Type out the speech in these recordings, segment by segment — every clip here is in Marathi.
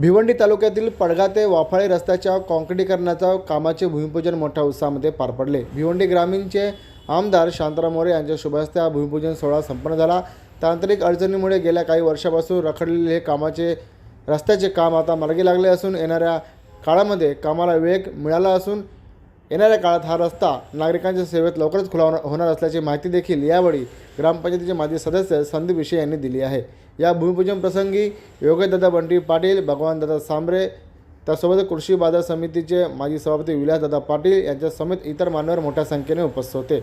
भिवंडी तालुक्यातील पडगा ते वाफाळे रस्त्याच्या काँक्रिटीकरणाच्या कामाचे भूमिपूजन मोठ्या उत्साहामध्ये पार पडले. भिवंडी ग्रामीणचे आमदार शांताराम मोरे यांच्या शुभहस्ते हा भूमिपूजन सोहळा संपन्न झाला. तांत्रिक अडचणीमुळे गेल्या काही वर्षापासून रखडलेले हे कामाचे रस्त्याचे काम आता मार्गी लागले असून येणाऱ्या काळामध्ये कामाला वेग मिळाला असून येणाऱ्या काळात हा रस्ता नागरिकांच्या सेवेत लवकरच खुला होणार- होणार असल्याची माहिती देखील यावेळी ग्रामपंचायतीचे माजी सदस्य संदीप विषय यांनी दिली आहे. या भूमिपूजन प्रसंगी योगेशदादा बंटी पाटील भगवानदादा सांबरे त्यासोबत कृषी बाजार समितीचे माजी सभापती विलासदादा पाटील यांच्या समेत इतर मान्यवर मोठ्या संख्येने उपस्थित होते.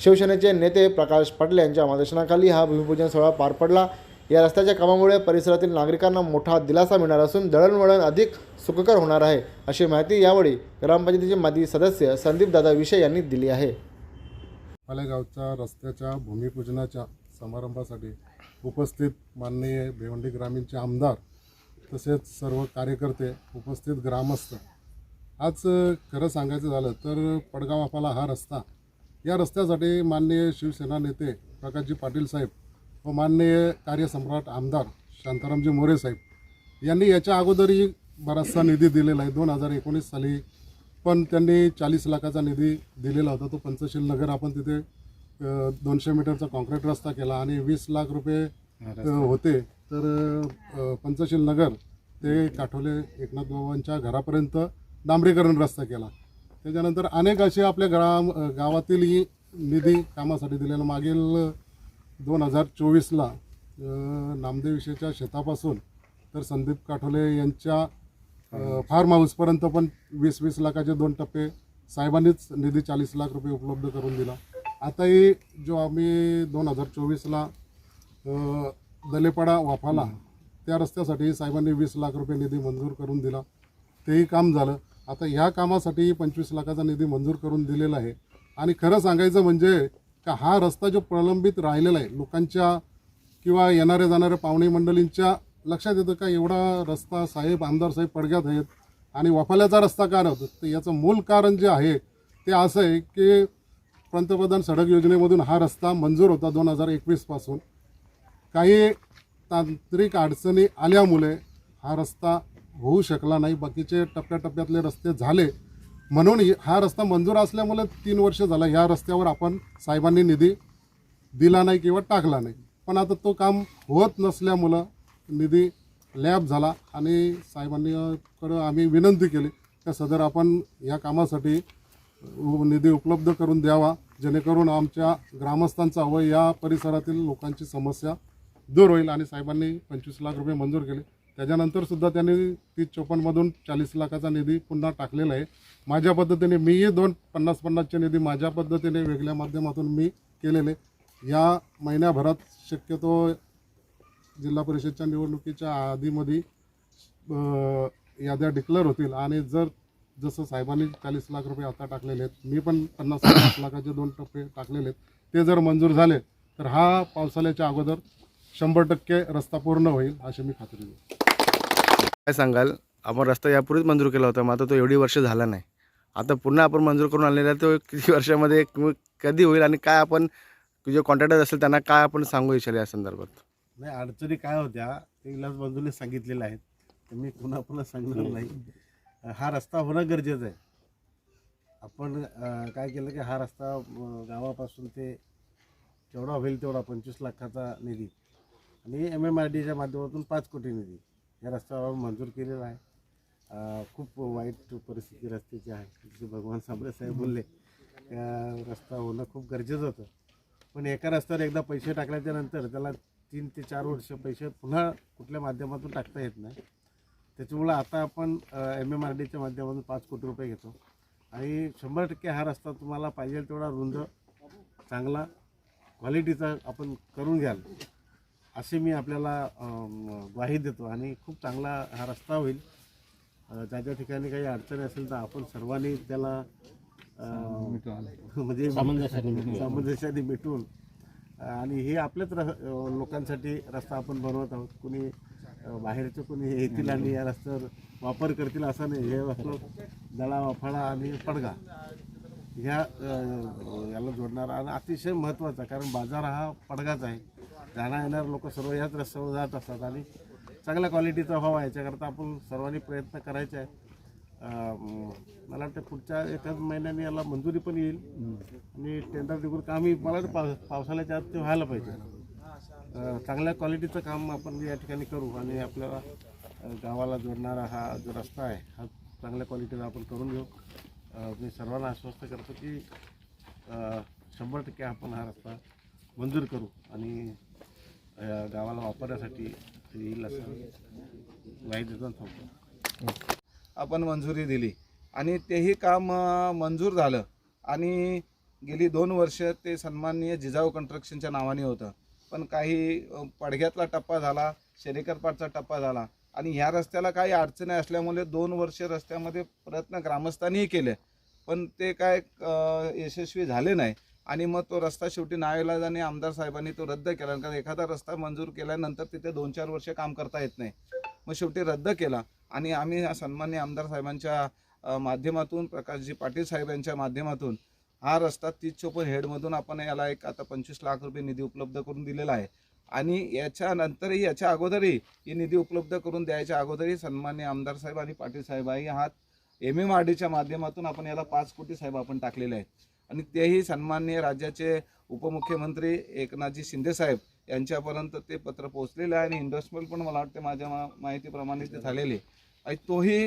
शिवसेनेचे नेते प्रकाश पाटील यांच्या मार्गदर्शनाखाली हा भूमिपूजन सोहळा पार पडला. या रस्त्याच्या कामामुळे परिसरातील नागरिकांना मोठा दिलासा मिळणार असून दळणवळण अधिक सुखकर होणार आहे अशी माहिती यावेळी ग्रामपंचायतीचे माजी सदस्य संदीप दादा विषय यांनी दिली आहे. पालेगावच्या रस्त्याच्या भूमिपूजनाच्या समारंभासाठी उपस्थित माननीय भिवंडी ग्रामीणचे आमदार तसेच सर्व कार्यकर्ते उपस्थित ग्रामस्थ. आज खरं सांगायचं झालं तर पडगाव वाफाला हा रस्ता. या रस्त्यासाठी माननीय शिवसेना नेते प्रकाशजी पाटील साहेब व माननीय कार्यसम्राट आमदार शांतारामजी मोरे साहेब यांनी याच्या अगोदरही बराचसा निधी दिलेला आहे. दोन हजार एकोणीस साली पण त्यांनी चाळीस लाखाचा निधी दिलेला होता. तो पंचशील नगर आपण तिथे दोनशे मीटरचा कॉन्क्रीट रस्ता केला आणि वीस लाख रुपये होते. तर पंचशील नगर ते काठोले एकनाथ बाबांच्या घरापर्यंत डांबरीकरण रस्ता केला. त्याच्यानंतर अनेक असे आपल्या ग्राम अ, गावातीलही निधी कामासाठी दिलेला. मागील दोन हजार चोवीसला नामदेव शेतापासून तर संदीप काठोले यांच्या फार्म हाऊसपर्यंत पण वीस वीस लाखाचे दोन टप्पे साहेबांनीच निधी चाळीस लाख रुपये उपलब्ध करून दिला. आताही जो आम्ही दोन हजार चोवीसला दलेपाडा वाफाला त्या रस्त्यासाठी साहेबांनी वीस लाख रुपये निधी मंजूर करून दिला. तेही काम झालं. आता ह्या कामासाठी पंचवीस लाखाचा निधी मंजूर करून दिलेला आहे. आणि खरं सांगायचं म्हणजे का हा रस्ता जो प्रलंबित राहिलेला आहे लोकांच्या किंवा येणाऱ्या जाणाऱ्या पाहुणे मंडळींच्या लक्षात येतं का एवढा रस्ता साहेब आमदार साहेब पडग्यात आहेत आणि वाफाल्याचा रस्ता का नव्हता? तर याचं मूल कारण जे आहे ते असं आहे की पंतप्रधान सडक योजनेमधून हा रस्ता मंजूर होता दोन हजार एकवीसपासून काही तांत्रिक अडचणी आल्यामुळे हा रस्ता होऊ शकला नाही. बाकीचे टप्प्याटप्प्यातले रस्ते झाले. म्हणून हा रस्ता मंजूर असल्यामुळे तीन वर्ष झाला ह्या रस्त्यावर आपण साहेबांनी निधी दिला नाही किंवा टाकला नाही. पण आता तो काम होत नसल्यामुळं निधी लॅब झाला आणि साहेबांनीकडं आम्ही विनंती केली त्या सदर आपण या कामासाठी निधी उपलब्ध करून द्यावा. जेणेकरून आमच्या ग्रामस्थांचा व या परिसरातील लोकांची समस्या दूर होईल आणि साहेबांनी पंचवीस लाख रुपये मंजूर केले. त्याच्यानंतरसुद्धा त्यांनी तीस चोपन्नमधून चाळीस लाखाचा निधी पुन्हा टाकलेला आहे. माझ्या पद्धतीने मीही दोन पन्नास पन्नासचे निधी माझ्या पद्धतीने वेगळ्या माध्यमातून मी केलेले. या महिन्याभरात शक्यतो जिल्हा परिषदच्या निवडणुकीच्या आधीमध्ये याद्या डिक्लेअर होतील. आणि जर जसं साहेबांनी चाळीस लाख रुपये आता टाकलेले आहेत मी पण पन्नास पन्नास लाखाचे दोन टप्पे टाकलेले आहेत. ते जर मंजूर झाले तर हा पावसाळ्याच्या अगोदर शंभर टक्के रस्ता पूर्ण होईल अशी मी खात्री देतो. काय सांगाल? आपण रस्ता यापूर्वीच मंजूर केला होता मात्र तो एवढी वर्ष झाला नाही. आता पुन्हा आपण मंजूर करून आणलेला आहे तो किती वर्षामध्ये किंवा कधी होईल आणि काय आपण जे कॉन्ट्रॅक्टर असेल त्यांना काय आपण सांगू इच्छिले या संदर्भात? नाही अडचणी काय होत्या ते विलास बंधूने सांगितलेल्या आहेत. मी पुन्हा पुन्हा सांगणार नाही. हा रस्ता होणं गरजेचं आहे. आपण काय केलं की हा रस्ता गावापासून ते जेवढा होईल तेवढा पंचवीस लाखाचा निधी आणि एम एम आर डीच्या माध्यमातून पाच कोटी निधी या रस्त्यावर मंजूर केलेला आहे. खूप वाईट परिस्थिती रस्त्याची आहे. जसे भगवान सांबळे साहेब बोलले त्या रस्ता होणं खूप गरजेचं होतं. पण एका रस्त्यावर एकदा पैसे टाकल्याच्या नंतर त्याला तीन ते चार वर्ष पैसे पुन्हा कुठल्या माध्यमातून टाकता येत नाही. त्याच्यामुळं आता आपण एम एम आर डीच्या माध्यमातून पाच कोटी रुपये घेतो. आणि शंभर टक्के हा रस्ता तुम्हाला पाहिजे तेवढा रुंद चांगला क्वालिटीचा आपण करून घ्याल असे मी आपल्याला ग्वाही देतो. आणि खूप चांगला हा रस्ता होईल. ज्या ज्या ठिकाणी काही अडचणी असेल तर आपण सर्वांनी त्याला म्हणजे सामंजस्याने मिटून आणि हे आपल्याच र लोकांसाठी रस्ता आपण बनवत आहोत. कुणी बाहेरचे कोणी येतील आणि या रस्त्यावर वापर करतील असं नाही. हे रस्ता दळा वाफाळा आणि पडगा. ह्या याला जोडणारा आणि अतिशय महत्त्वाचा कारण बाजार हा पडगाच आहे. जाणा येणारे लोक सर्व याच रस्त्यावर जात असतात आणि चांगल्या क्वालिटीचा व्हावा याच्याकरता आपण सर्वांनी प्रयत्न करायचे आहे मला वाटतं पुढच्या एकाच महिन्याने याला मंजुरी पण येईल. आणि टेंडर देखील कामही मला पावसाळ्याच्या आत ते व्हायला पाहिजे. चांगल्या क्वालिटीचं काम आपण या ठिकाणी करू आणि आपल्याला गावाला जोडणारा हा जो रस्ता आहे हा चांगल्या क्वालिटीचा आपण करून घेऊ. मी सर्वांना आश्वस्त करतो की शंभर टक्के आपण हा रस्ता मंजूर करू आणि गावाला वापरण्यासाठी येईल असं माहिती देतो थांबतो. आपण मंजुरी दिली आणि तेही काम मंजूर झालं आणि गेली दोन वर्ष ते सन्माननीय जिजाऊ कन्स्ट्रक्शनच्या नावाने होतं. पण काही पडघ्यातला टप्पा झाला शनिकरपाटचा टप्पा झाला आणि ह्या रस्त्याला काही अडचणी असल्यामुळे दोन वर्ष रस्त्यामध्ये प्रयत्न ग्रामस्थांनीही केले. पण ते काय यशस्वी झाले नाही आणि मग तो रस्ता शेवटी नावेलाजाने आमदार साहेबांनी तो रद्द केला. कारण एखादा रस्ता मंजूर केल्यानंतर तिथे दोन चार वर्ष काम करता येत नाही. मग शेवटी रद्द केला आणि आम्ही सन्मान्य आमदार साहेबांच्या माध्यमातून प्रकाशजी पाटील साहेब यांच्या माध्यमातून हा रस्ता तीस चोपन हेडमधून आपण याला एक आता पंचवीस लाख रुपये निधी उपलब्ध करून दिलेला आहे. आणि याच्यानंतरही याच्या अगोदरही ही निधी उपलब्ध करून द्यायच्या अगोदरही सन्मान्य आमदार साहेब आणि पाटील साहेब आहे. हा एम एम आर डीच्या माध्यमातून आपण याला पाच कोटी साहेब आपण टाकलेले आहेत. आणि तेही सन्मान्य राज्याचे उपमुख्यमंत्री एकनाथजी शिंदेसाहेब यांच्यापर्यंत ते पत्र पोहोचलेलं आहे आणि इन्व्हेस्टमेंट पण मला वाटते माझ्या मा माहितीप्रमाणे ते झालेले आणि तोही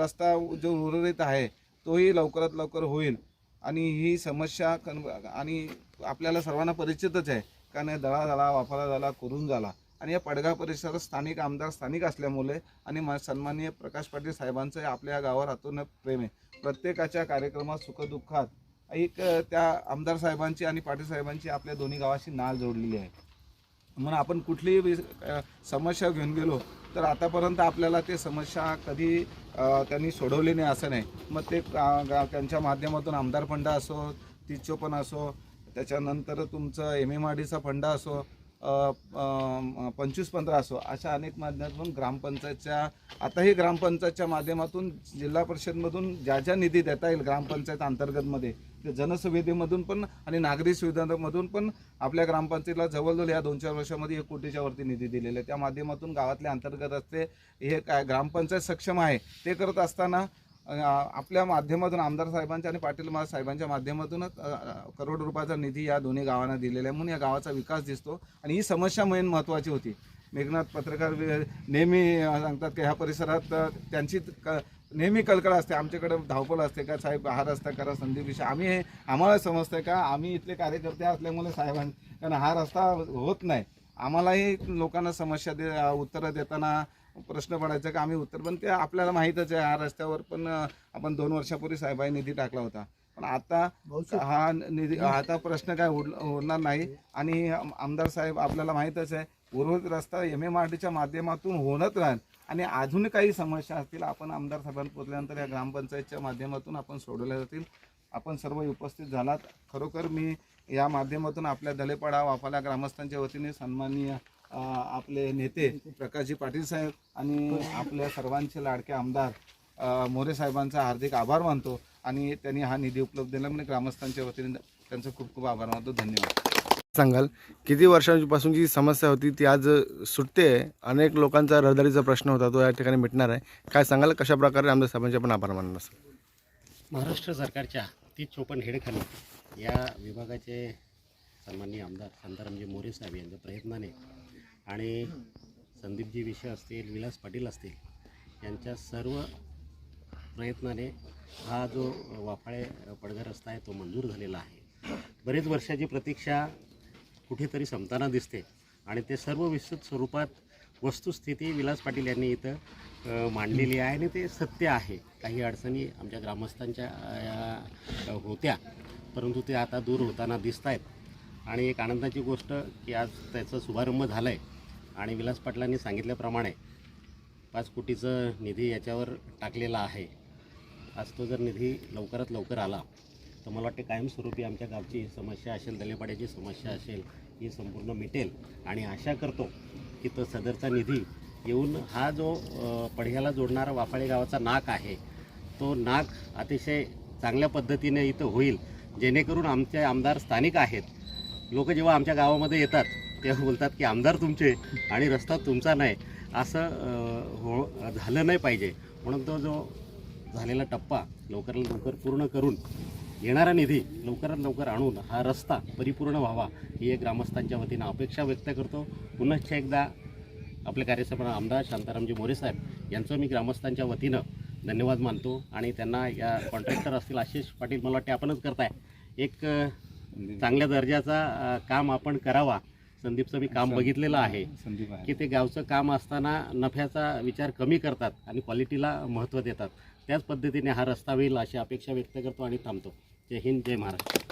रस्ता जो उर्वरित आहे तोही लवकरात लवकर होईल. आणि ही समस्या कन आणि आपल्याला सर्वांना परिचितच आहे. कारण दळा झाला वाफाला झाला कुरून झाला. आणि या पडगा परिसरात स्थानिक आमदार स्थानिक असल्यामुळे आणि मा सन्माननीय प्रकाश पाटील साहेबांचं आपल्या गावावर अतुन प्रेम आहे. प्रत्येकाच्या कार्यक्रमात सुखदुःखात एक त्या आमदार साहेबांची आणि पाटील साहेबांची आपल्या दोन्ही गावाशी नाळ जोडलेली आहे. म्हणून आपण कुठलीही वि- समस्या घेऊन गेलो तर आतापर्यंत आपल्याला ते समस्या कधी त्यांनी सोडवली नाही असं नाही. मग ते त्यांच्या माध्यमातून आमदार फंड असो तिचो पण असो त्याच्यानंतर तुमचं एम एम आर डीचा फंड असो पंचवीस पंधरा असो अशा अनेक माध्यमातून ग्रामपंचायतच्या आताही ग्रामपंचायतच्या माध्यमातून जिल्हा परिषदमधून ज्या ज्या निधी देता येईल ग्रामपंचायत अंतर्गतमध्ये ते जनसुविधेमधून पण आणि नागरी सुविधांमधून पण आपल्या ग्रामपंचायतीला जवळजवळ या दोन चार वर्षामध्ये एक कोटीच्या वरती निधी दिलेला आहे. त्या माध्यमातून गावातले अंतर्गत असते हे काय ग्रामपंचायत सक्षम आहे ते करत असताना आपल्या माध्यमातून आमदार साहेबांच्या आणि पाटील मा- साहेबांच्या माध्यमातूनच करोड रुपयाचा निधी या दोन्ही गावांना दिलेला आहे. म्हणून या गावाचा विकास दिसतो. आणि ही समस्या मेन महत्त्वाची होती. मेघनाथ पत्रकार नेहमी सांगतात की ह्या परिसरात त्यांची क- नेहमी कलकळ असते. आमच्याकडे धावपळ असते का? साहेब हा रस्ता करा संदीप विषय. आम्ही हे आम्हाला समजतं का? आम्ही इथले कार्यकर्ते असल्यामुळे साहेबां कारण हा रस्ता होत नाही. आम्हालाही लोकांना समस्या दे उत्तरं देताना प्रश्न पडायचा का आम्ही उत्तर पण ते आपल्याला माहीतच आहे हा रस्त्यावर पण आपण दोन वर्षापूर्वी साहेबांनी निधी टाकला होता. पण आता हा निधी आता प्रश्न काय उरणार नाही. आणि आम- आमदार साहेब आपल्याला माहीतच आहे उर्वरित रस्ता एम एम आर डीच्या माध्यमातून होणच राहील. आणि अजून काही समस्या असतील आपण आमदार साहेबांना पोचल्यानंतर या ग्रामपंचायतच्या माध्यमातून आपण सोडवल्या जातील. आपण सर्व उपस्थित झालात. खरोखर मी या माध्यमातून आपल्या दलेपाडा वाफाला ग्रामस्थांच्या वतीने सन्माननीय आपले नेते प्रकाशजी पाटील साहेब आणि आपल्या सर्वांचे लाडके आमदार मोरे साहेबांचा हार्दिक आभार मानतो आणि त्यांनी हा निधी उपलब्ध दिला म्हणजे ग्रामस्थांच्या वतीने त्यांचं खूप खूप आभार मानतो. धन्यवाद. सांगाल किती वर्षांपासून जी समस्या होती ती आज सुटते. अनेक लोकांचा रहदारीचा प्रश्न होता तो या ठिकाणी मिटणार आहे. काय सांगाल कशा प्रकारे आमदार साहेबांचे पण आभार मानणार असाल? महाराष्ट्र सरकारच्या बत्तीस चोपन्न हेडखाली या विभागाचे सन्माननीय आमदार शांतारामजी मोरे साहेब यांच्या प्रयत्नाने आणि संदीपजी विषय असतील विलास पाटील असतील यांच्या सर्व प्रयत्नाने हा जो वाफाळे पडगा रस्ता आहे तो मंजूर झालेला आहे. बरेच वर्षाची प्रतीक्षा कुठेतरी संपताना दिसते आणि ते सर्व विस्तृत स्वरूपात वस्तुस्थिती विलास पाटील यांनी इथं मांडलेली आहे आणि ते सत्य आहे. काही अडचणी आमच्या ग्रामस्थांच्या होत्या परंतु ते आता दूर होताना दिसत आहेत आणि एक आनंदाची गोष्ट की आज त्याचा शुभारंभ झाला आहे आणि विलास पाटलांनी सांगितल्याप्रमाणे पाच कोटीचं निधी याच्यावर टाकलेला आहे. आज तो जर निधी लवकरात लवकर आला तर मला वाटते कायमस्वरूपी आमच्या गावची समस्या असेल दलेपाड्याची समस्या असेल ही संपूर्ण मिटेल. आणि आशा करतो की तो सदरचा निधी येऊन हा जो पडघ्याला जोडणारा वाफाळे गावाचा नाक आहे तो नाक अतिशय चांगल्या पद्धतीने इथं होईल जेणेकरून आमचे आमदार स्थानिक आहेत. लोक जेव्हा आमच्या गावामध्ये येतात तेव्हा बोलतात की आमदार तुमचे आणि रस्ता तुमचा नाही असं हो झालं नाही पाहिजे. म्हणून तो जो झालेला टप्पा लवकरात लवकर पूर्ण करून येणारा निधी लवकरात लवकर आणून हा रस्ता परिपूर्ण व्हावा ही एक ग्रामस्थांच्या वतीनं अपेक्षा व्यक्त करतो. पुनश्च एकदा आपले कार्यसभा आमदार शांतारामजी मोरे साहेब यांचं मी ग्रामस्थांच्या वतीनं धन्यवाद मानतो आणि त्यांना या कॉन्ट्रॅक्टर असतील आशिष पाटील मला वाटते आपणच करताय. एक चांगल्या दर्जाचा काम आपण करावा. संदीपचं मी काम बघितलेलं आहे की ते गावचं काम असताना नफ्याचा विचार कमी करतात आणि क्वालिटीला महत्त्व देतात. त्याच पद्धतीने हा रस्ता होईल अशी अपेक्षा व्यक्त करतो आणि थांबतो. जय हिंद जय महाराष्ट्र